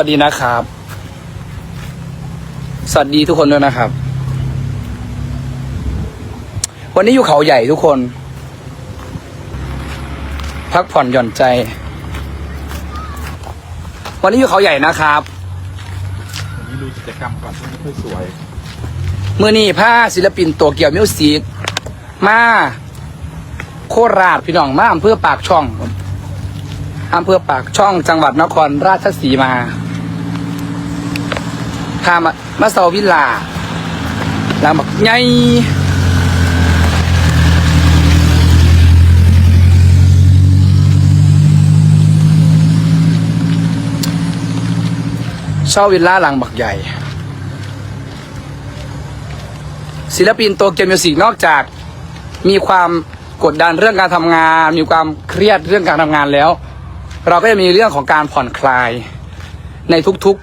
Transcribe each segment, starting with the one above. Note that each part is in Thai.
วัสดีนะครับ สวัสดีทุกคนด้วยนะครับ วันนี้อยู่เขาใหญ่ทุกคน พักผ่อนหย่อนใจ วันนี้อยู่เขาใหญ่นะครับวันนี้ดูกิจกรรมก่อนที่ไม่ค่อยสวยมือนี้ผ้าศิลปินตัวเกี่ยวมิวสิกมา โคราชพี่น้องมาอำเภอปากช่อง อำเภอปากช่องจังหวัดนครราชสีมาพามามาเซาวิลลาแล้วบอกไงเช่าวิลล่าหลังบักใหญ่ ศิลปินโตเกียวมิวสิกนอกจากมีความกดดันเรื่องการทำงาน มีความเครียดเรื่องการทำงานแล้ว เราก็จะมีเรื่องของการผ่อนคลายในทุก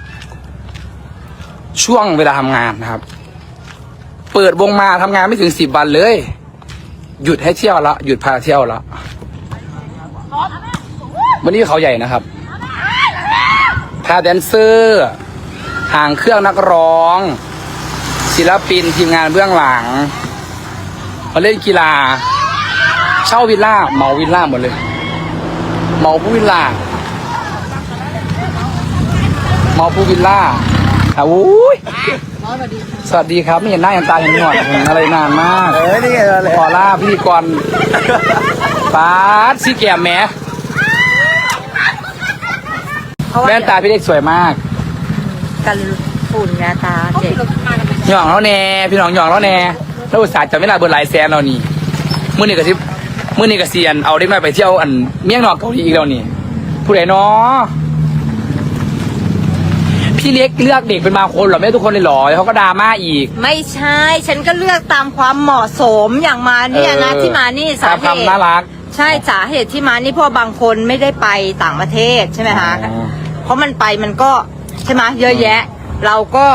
ๆ ช่วงเวลาทำงานนะครับ เปิดวงมาทำงานไม่ถึงสิบวันเลย หยุดให้เที่ยวละหยุดพาเที่ยวละวันนี้เขาใหญ่นะครับพาแดนเซอร์ห่างเครื่องนักร้อง ศิลปินทีมงานเบื้องหลังมาเล่นกีฬา เช่าวิลล่าเหมาวิลล่าหมดเลย เหมาผู้วิลล่าเหมาผู้วิลล่าอะอุ้ยสวัสดีครับไม่เห็นหน้าเห็นตาเห็นหนวดเห็นอะไรนานมากเออนี่อะไรขอล่าพิธีกรปาดซีแกมแหมแว่นตาพี่เล็กสวยมากกันฝุ่นงาตาเจ็บหย่องแล้วแน่พี่น้องหย่องแล้วแน่แล้วอุตส่าห์จะไม่ลาเบอร์หลายแสนเรานี่มื่อนี้ก็สิ มื่อนี้ก็เซียนเอาเด็กน้อยไปเที่ยวอันเมี่ยงนอกเกาหลีอีกแล้วนี่ผู้ใดเนาะพี่เล็กเลือกเด็กเป็นบางคนเหรอไม่ทุกคนเลยเหรอแล้วเขาก็ดราม่าอีก ไม่ใช่ ฉันก็เลือกตามความเหมาะสมอย่างมาเนี่ยนะเออที่มานี่สาตามเหคำตุน่ารัก ใช่สาเหตุที่มานี่เพราะบางคนไม่ได้ไปต่างประเทศใช่ไหมคะอ๋อเพราะมันไปมันก็ใช่ไหมเยอะแยะ เราก็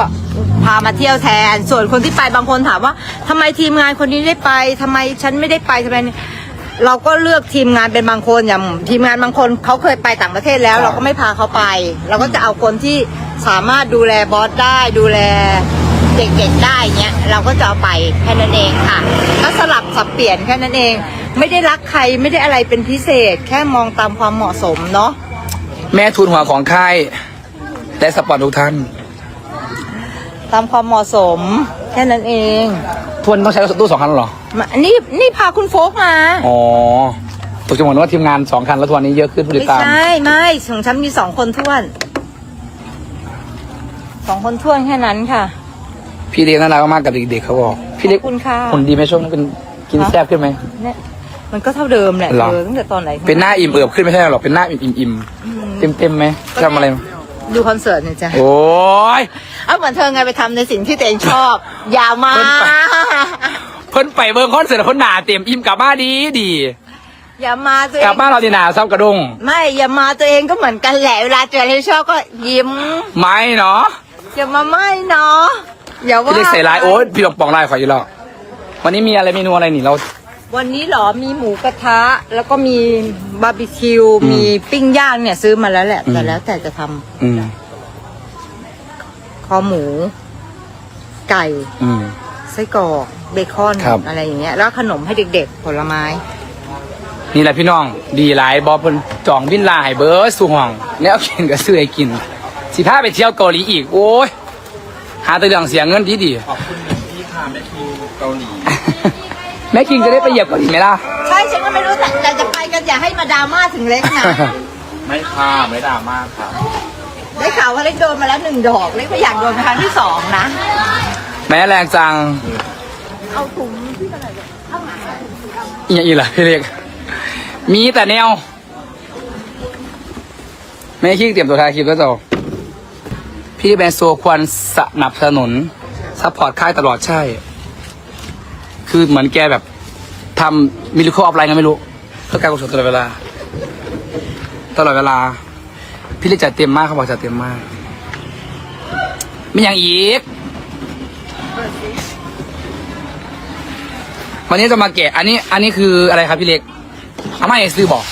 พามาเที่ยวแทน ส่วนคนที่ไปบางคนถามว่าทำไมทีมงานคนนี้ได้ไปทำไมฉันไม่ได้ไปทำไม เราก็เลือกทีมงานเป็นบางคนอย่างทีมงานบางคนเขาเคยไปต่างประเทศแล้วเราก็ไม่พาเขาไป เราก็จะเอาคนที่สามารถดูแลบอสได้ดูแลเด็กๆได้เนี้ยเราก็จะเอาไปแค่นั้นเองค่ะก็สลับสับเปลี่ยนแค่นั้นเอง ไม่ได้รักใครไม่ได้อะไรเป็นพิเศษ แค่มองตามความเหมาะสมเนาะ แม่ทุนหัวของค่ายและสปอนทุกท่าน ตามความเหมาะสมแค่นั้นเอง ทวนต้องใช้รถตู้สองคันเหรอ มานี่นี่พาคุณโฟกมา อ๋อตกใจหมดว่าทีมงานสองคันแล้วทวนนี้เยอะขึ้นผู้ติดไม่ตาม ใช่ไม่ของฉันมีสองคนท้วน สองคนท้วนแค่นั้นค่ะ พี่เล็กน่ารักมากกับเด็กๆเขาบอก พี่เล็กขอบคุณค่ะ หุ่นดีไหมช่วงนี้เป็นกินแซ่บขึ้นไหม เนี่ยมันก็เท่าเดิมแหละเหรอ เออตั้งแต่ตอนไหนเป็นหน้าอิ่มเอิบขึ้นไม่ใช่หรอกเป็นหน้าอิ่มอิ่มอิ่มเต็มเต็มๆไหมทำอะไรมา ดูคอนเสิร์ตเนี่ยจ้ะโอ้ยเอาเหมือนเธอไงไปทำในสิ่งที่ตัวเองชอบ อย่ามาเพิ่นไปเบิ่งคอนเสิร์ตเพิ่นหนาเต็มอิ่มกลับมาดีดีอย่ามาตัวเอกลับงมาเราดีหนาซ้ำกระดงไม่อย่ามาตัวเองก็เหมือนกันแหละเวลาเจออะไรที่ชอบก็ยิ้มไม่เนาะอย่ามาไม่เนาะอย่าว่าพี่เล็กใส่ร้ายโอ้ยพี่หลงปองได้ขออยู่แล้ววันนี้มีอะไรเมนูอะไรนี่เรา วันนี้เหรอมีหมูกระทะ แล้วก็มีบาร์บีคิว อืมมีปิ้งย่างเนี่ยซื้อมาแล้วแหละ อืม แต่แล้วแต่จะทำอืมคอหมู ไก่อืม ไส้กรอกเบคอนครับ อะไรอย่างเงี้ย แล้วขนมให้เด็กๆ ผลไม้ นี่แหละพี่น้อง ดีหลายบอเพิ่นจองบินลาให้เบิร์ดสู่ห้อง แล้วเอากินก็ซื้อให้กิน สิพาไปเที่ยวเกาหลีอีก โอ้ย หาแต่เรื่องเสียเงินดีดีขอบคุณหนึ่งที่พาแม่คิวเกาหลีๆ แม่คิงจะได้ไปเหยียบเกาหลีไหมล่ะ ใช่ฉันก็ไม่รู้แต่แต่จะไปกันอย่าให้มาดราม่าถึงเล็กนะ ไม่พาไม่ด่ามากค่ะได้ข่าวว่าเล็กโดนมาแล้วหนึ่งดอก เล็กไม่อยากโดนครั้งที่สองนะ แม่แรงจัง เอาถุงอีกอย่างอีกล่ะพี่เล็ก มีแต่แนว แม่คิงเตรียมตัวทายคลิปแล้วเจ้าพี่แบนโซควรสนับสนุนซัพพอร์ตค่ายตลอดใช่ คือเหมือนแกแบบทำมิลิโคออฟไลน์ไงไม่รู้เพื่อการกุศลตลอดเวลา ตลอดเวลา พี่เล็กจัดเต็มมากเขาบอกจัดเต็มมาก ไม่อย่างอีก วันนี้จะมาแกะ อันนี้ อันนี้คืออะไรครับพี่เล็กอามาเอซื้อบอก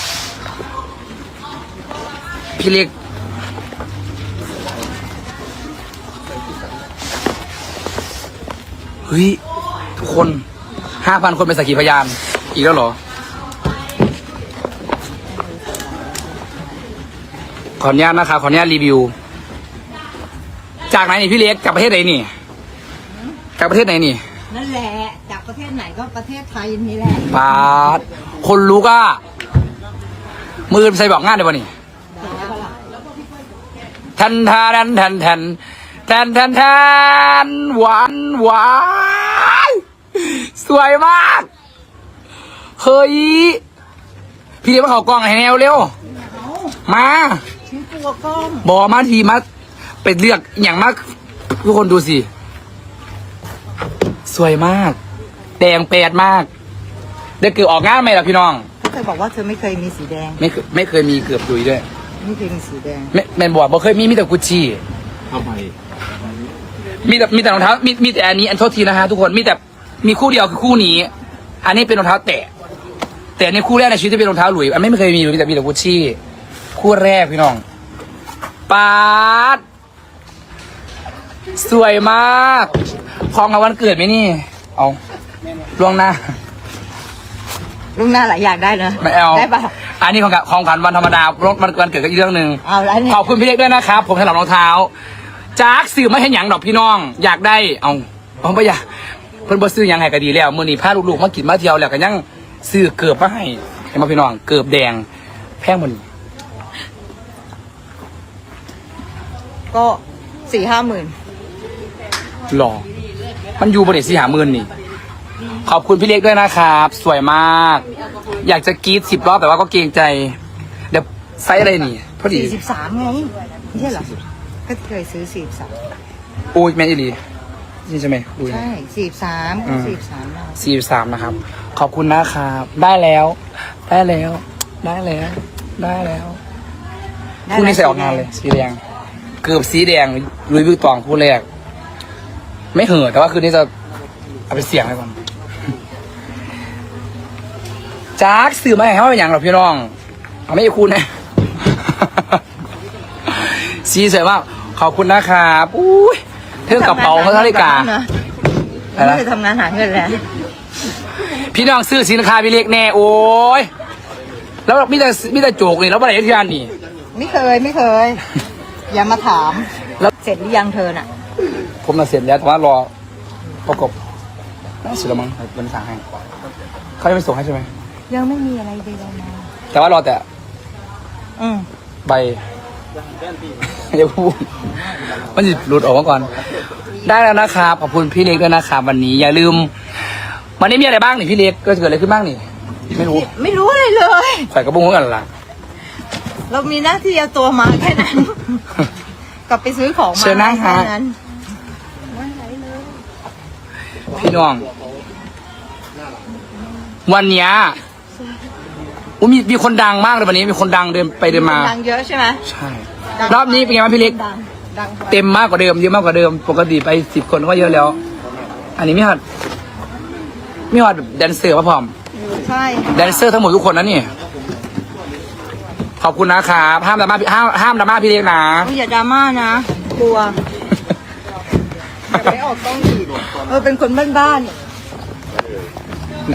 พี่เล็กเฮ้ยทุกคน ห้าพันคนเป็นสักขีพยาน อีกแล้วเหรอ ขออนุญาตนะครับ ขออนุญาตรีวิว จากไหนนี่พี่เล็กจากประเทศไหนนี่จากประเทศไหนนี่ นั่นแหละ จากประเทศไหนก็ประเทศไทยนี่แหละปาดคนรู้ก็มือใส่บอกงานได้ป่ะนี่ ทันทาทันทันทันทันทันทันหวานหวาน สวยมาก เฮ้ย พี่เลี้ยงมาเขากล้องให้แนวเร็ว มา ชิ้นตัวกล้องบอมาทีมาไปเลือกอหย่างมาก ทุกคนดูสิ สวยมาก แดงแปดมากเด็กเกือบออกงานไหมล่ะพี่น้องเธอบอกว่าเธอไม่เคยมีสีแดง ไม่เคยไม่เคยมีเกือบดุยด้วย ไม่เคยมีสีแดงไม่แมนบอกบ่เคยมีมีแต่กุชชี่ ทำไมมีแต่มีแต่รองเท้ามีมีแต่อันนี้อันโทษทีนะฮะทุกคนมีแต่ มีคู่เดียวคือคู่นี้ อันนี้เป็นรองเท้าแตะ แต่อันนี้คู่แรกในชีวิตที่เป็นรองเท้าหลุยอันไม่เคยมีเลยมีแต่มีแต่กุชชี่ คู่แรกพี่น้องปาดสวยมากพองกับวันเกิดไหมนี่ เอาล่วงหน้า ลุงหน้าหลายอยากได้เนอะไม่เอาได้ปะ อันนี้ของกะของขวัญวันธรรมดาวันวันเกิดก็อีกเรื่องหนึ่งเอาแล้วเนี่ย ขอบคุณพี่เล็กด้วยนะครับ ผมถนัดรองเท้าจากสื่อไม่เห็นหยังดอกพี่น้อง อยากได้ เอาเอาไปอยาก เพิ่นบ่ซื้อหยังให้ก็ดีแล้วมื้อนี้พาลูกๆมากินมาเที่ยวแล้วก็ยังซื้อเกือบมาให้เห็นบ่พี่น้องเกือบแดง แพงมันก็สี่ห้าหมื่นหล่อมันอยู่บนเด็สี่หาหมื่นนี่ ขอบคุณพี่เล็กด้วยนะครับ สวยมาก อยากจะกรีดสิบรอบแต่ว่าก็เกรงใจ เดี๋ยวไซส์อะไรนี่ พอดีสี่สิบสามไง ไม่ใช่เหรอ ก็เคยซื้อสี่สิบสามโอ้ยแม่นอีหลี นี่ใช่ไหมดูนะใช่สี่สิบสามอืมสี่สิบสามเราสี่สามนะครับ ขอบคุณนะครับ ได้แล้ว ได้แล้ว ได้แล้ว ได้แล้วคู่นี้ใส่ออกงานเลย สีแดง เกือบสีแดงลุยวิกตองคู่แรก ไม่เห่อะแต่ว่าคืนนี้จะเอาไปเสี่ยงไว้ก่อนจากสื่อมาให้เขาเป็นอย่างหรอพี่น้อง เอาไม่ใช่คุณนะสีสวยมากขอบคุณนะครับอุ้ย เท่ากระเป๋าเขาเท่าไหร่กาอะไรนะไม่ได้ทำงานหาเงินแล้วพี่น้องซื้อสินค้าพี่เล็กแน่โอ้ยแล้วมีแต่มีแต่โจกนี่แล้วอะไรที่อันนี่ไม่เคยไม่เคย อย่ามาถาม แล้วเสร็จหรือยังเธอน่ะ ผมน่ะเสร็จแล้วแต่ว่ารอประกบน่าเสร็จแล้วมั้งเป็นสั่งให้เขาจะไปส่งให้ใช่ไหมยังไม่มีอะไรใดๆมาแต่ว่ารอแต่ อืมใบเดี๋ยวพูดมันจะหลุดออกมาก่อน ได้แล้วนะครับขอบคุณพี่เล็กด้วยนะครับวันนี้อย่าลืม วันนี้มีอะไรบ้างนี่พี่เล็กก็เกิดอะไรขึ้นบ้างนี่ไม่รู้ไม่รู้อะไรเลยใส่กระบุ้งเหมือนกันล่ะเรามีหน้าที่เอาตัวมาแค่นั้น กลับไปซื้อของมาเชิญนั่งฮะแค่นั้นพี่น้อง วันเนี้ยอุ๊ยมีมีคนดังมากเลยวันนี้มีคนดังเดินไปเดินมา ดังเยอะใช่ไหมใช่รอบนี้เป็นไงบ้างพี่เล็ก ดังดัง เต็มมากกว่าเดิมเยอะมากกว่าเดิม ปกติไปสิบคนก็เยอะแล้ว อันนี้ไม่ฮอดไม่ฮอดแดนเซอร์มาพร้อมใช่แดนเซอร์ทั้งหมดทุกคนนะนี่ขอบคุณนะครับห้ามดราม่าพี่ห้ามห้ามดราม่าพี่เล็กนะอย่าดราม่านะกลัวอย่าไปออกกล้องอีกเออเป็นคนบ้านๆเนี่ย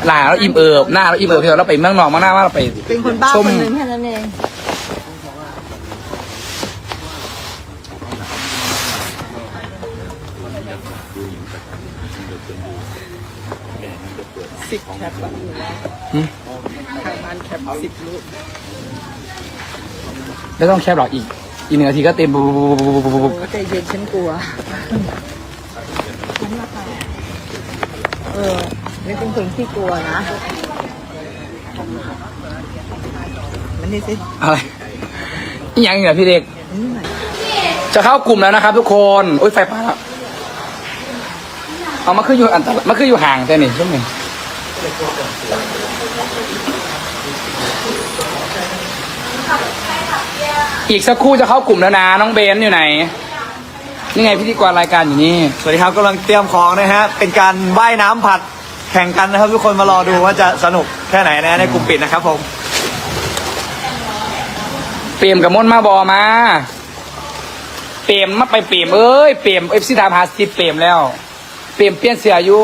หลายแล้วอิ่มเอิบหน้าเราอิ่มเอิบพี่เราไปเมืองนอกมาหน้าว่าเราไปเป็นคนบ้าชมคนหนึ่งแค่นั้นเอง สิบแคปหรอไม่ต้องแคบหรอกอีก อีกหนึ่งนาทีก็เต็มปุ๊บปุ๊บปุ๊บปุ๊บปุ๊บปุ๊บใจเย็นฉันกลัวเออนี่เป็นคนที่กลัวนะมันนี่สิอะไรอีกอย่างเหรอพี่เด็ก จะเข้ากลุ่มแล้วนะครับทุกคน โอ้ยไฟป่าแล้ว เอามาขึ้นอยู่อันตรายมาขึ้นอยู่ห่างแต่นี่ช่วงหนึ่งอีกสักครู่จะเข้ากลุ่มแล้วนะน้องเบนอยู่ไหน นี่ไงพิธีกรรายการอยู่นี่ สวัสดีครับกำลังเตรียมของนะฮะ เป็นการว่ายน้ำผัดแข่งกันนะครับ ทุกคนมารอดูว่าจะสนุกแค่ไหนนะในกลุ่มปิดนะครับผมเปรมกับมนต์มาบอมา เปรมมาไปเปรมเอ้ยเปรมเอฟซีดามหาสิเปรมแล้ว เปลี่ยนเปลี่ยนเสียอยู่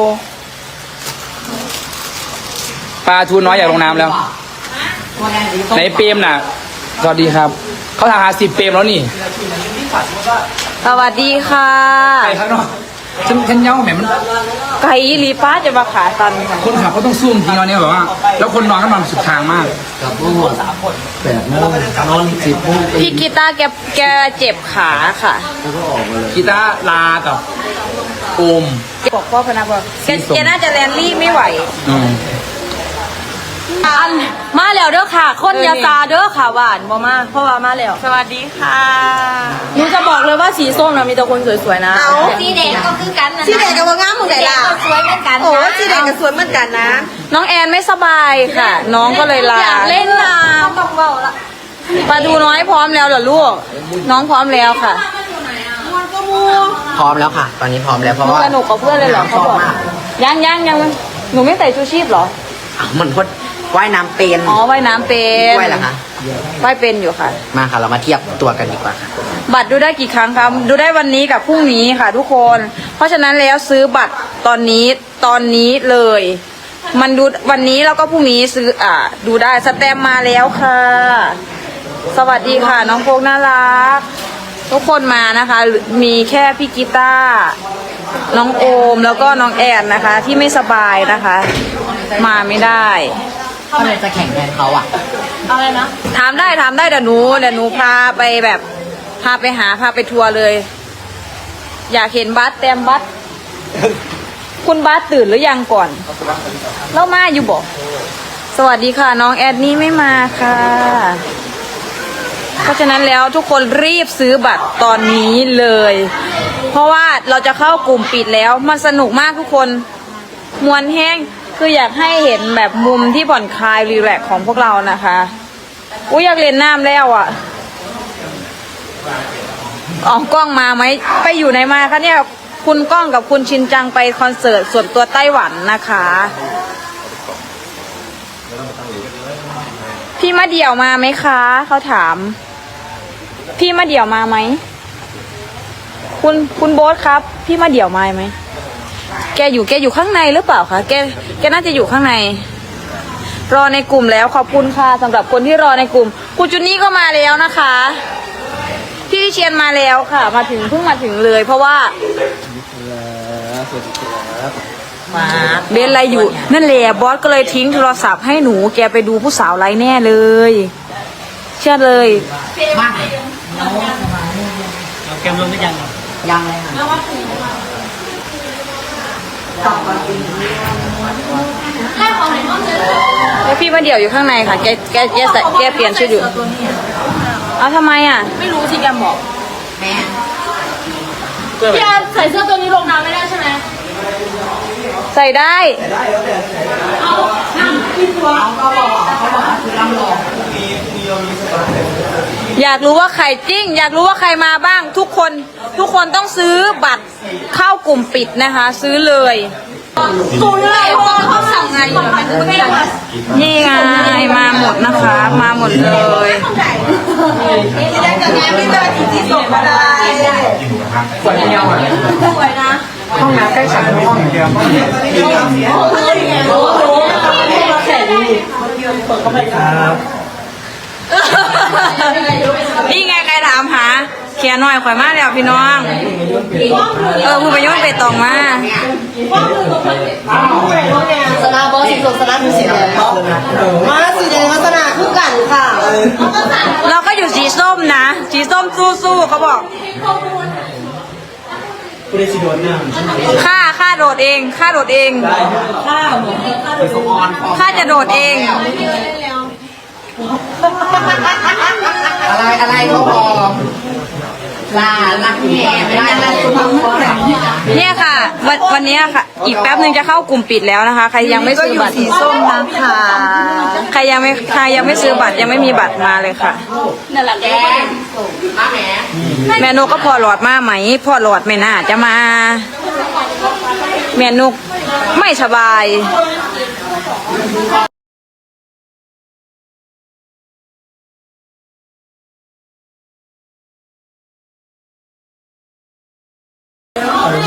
ปลาทูน้อยอยากลงน้ำแล้วไหนเปรมน่ะ สวัสดีครับ เขาถามหาสิบเปรมแล้วนี่สวัสดีค่ะไปข้างนอกฉันฉันเย้าแหมมันไก่อีหลีป้าจะมาขาตันค่ะคนขับเขาต้องซุ่มทีเนาะเนี่ยแบบว่า แล้วคนนอนก็นอนสุดทางมากพี่กีตาร์แกแกเจ็บขาค่ะกีตาร์ลากับ โอม บอกพ่อพนักบอกแกแกน่าจะแลนลี่ไม่ไหว อืมอันมาแล้วเด้อค่ะ คนยาตาเด้อค่ะหวานบ่มาเพราะว่ามาแล้วสวัสดีค่ะหนูจะบอกเลยว่าสีส้มนะมีแต่คนสวยๆนะ เอาสีแดงก็คือกันนะสีแดงกับว่างามหมึงไหนล่ะ สวยเหมือนกันโอ้สีแดงกับสวยเหมือนกันนะน้องแอนไม่สบายค่ะ น้องก็เลยลาอยากเล่นน้ำต้องเบาละปลาดูน้อยพร้อมแล้วเหรอลูก น้องพร้อมแล้วค่ะ พร้อมแล้วค่ะ ตอนนี้พร้อมแล้วเพราะว่าสนุกกับเพื่อนเลยเหรอเขาบอกยังยังยังหนูไม่ใส่ชูชีพเหรออ้าวมันพดว่ายน้ำเป็นอ๋อว่ายน้ำเป็นว่ายเหรอคะว่ายเป็นอยู่ค่ะ มาค่ะ เรามาเทียบตัวกันดีกว่าค่ะบัตรดูได้กี่ครั้งครับดูได้วันนี้กับพรุ่งนี้ค่ะ ทุกคน เพราะฉะนั้นแล้วซื้อบัตรตอนนี้ตอนนี้เลย มันดูวันนี้แล้วก็พรุ่งนี้ซื้ออ่า ดูได้สแตมป์มาแล้วค่ะ สวัสดีค่ะ น้องโพกน่ารัก ทุกคนมานะคะ มีแค่พี่กีตาร์น้องโอมแล้วก็น้องแอนนะคะ ที่ไม่สบายนะคะ มาไม่ได้ ทำไมจะแข่งแทนเขาอะถามได้ถามได้เดี๋ยวหนูเดี๋ยวหนูพาไปแบบพาไปหาพาไปทัวร์เลย อยากเห็นบัสแตมบัสคุณบัสตื่นหรือยังก่อนเล่ามาอยู่บอกสวัสดีค่ะ น้องแอดนี่ไม่มาค่ะ เพราะฉะนั้นแล้วทุกคนรีบซื้อบัตรตอนนี้เลย เพราะว่าเราจะเข้ากลุ่มปิดแล้วมันสนุกมากทุกคนมวนแห้งคืออยากให้เห็นแบบมุมที่ผ่อนคลายรีแลกของพวกเรานะคะอุ้ยอยากเล่นน้ำแล้วอะออกกล้องมาไหมไปอยู่ไหนมาคะเนี่ยคุณก้องกับคุณชินจังไปคอนเสิร์ตส่วนตัวไต้หวันนะคะ พี่มาเดี่ยวมาไหมคะ เขาถาม พี่มาเดี่ยวมาไหม คุณคุณโบ๊ทครับ พี่มาเดี่ยวมาไหม แกอยู่แกอยู่ข้างในหรือเปล่าคะ แกแกน่าจะอยู่ข้างใน รอในกลุ่มแล้วขอบคุณค่ะสำหรับคนที่รอในกลุ่ม คุณจุนนี่ก็มาแล้วนะคะ พี่วิเชียนมาแล้วค่ะ มาถึงเพิ่งมาถึงเลย เพราะว่าเบนอะไรอยู่ นั่นแหละบอสก็เลยทิ้งโทรศัพท์ให้หนูแกไปดูผู้สาวไลฟ์แน่เลย เชื่อเลย ยังเลยค่ะแล้วพี่มาเดี่ยวอยู่ข้างในค่ะ แกแกแกใส่แกเปลี่ยนชุดอยู่เอาทำไมอะ ไม่รู้ที่แกบอกแม่พี่อาใส่เสื้อตัวนี้ลงน้ำไม่ได้ใช่ไหมใส่ได้อ ยากรู้ว่าใครจริง อยากรู้ว่าใครมาบ้าง ทุกคนทุกคนต้องซื้อบัตรเข้ากลุ่มปิดนะคะ ซื้อเลยกูเลยพอเขาสั่งไงอยู่มันไม่ได้นี่ไงมาหมดนะคะ มาหมดเลยสีแดงกับงามนี่จะเป็นสีส้มก็ได้สวยเงี้ยวอะสวยนะห้องน้ำใกล้ฉันห้องเดียว นี่ไงใครถามหาเขียนหน่อยข่อยมาแล้วพี่น้อง เออผู้ประโยชน์ไปตองมาสนาบอสีส้มสนาคือสีแดงมาสีแดงลักษณะคือกันค่ะ เราก็อยู่สีส้มนะ สีส้มสู้ๆเขาบอกข้าข้าโดดเองข้าโดดเองข้าจะโดดเอง อะไรอะไรเขาบอกลาลักแม่ไม่ได้ลักสุภาพบุรุษเนี่ยค่ะวันวันเนี้ยค่ะ อีกแป๊บหนึ่งจะเข้ากลุ่มปิดแล้วนะคะ ใครยังไม่ซื้อบัตรสีส้มนะคะใครยังไม่ใครยังไม่ซื้อบัตรยังไม่มีบัตรมาเลยค่ะนั่นแหละแกมาแม่แม่นกก็พอหลอดมาไหมพอหลอดไม่น่าจะมา แม่นกไม่สบาย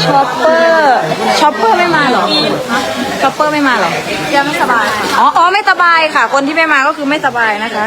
ช็อปเปอร์ช็อปเปอร์ไม่มาเหรอช็อปเปอร์ไม่มาเหรอยังไม่สบายค่ะอ๋ออ๋อไม่สบายค่ะ คนที่ไม่มาก็คือไม่สบายนะคะ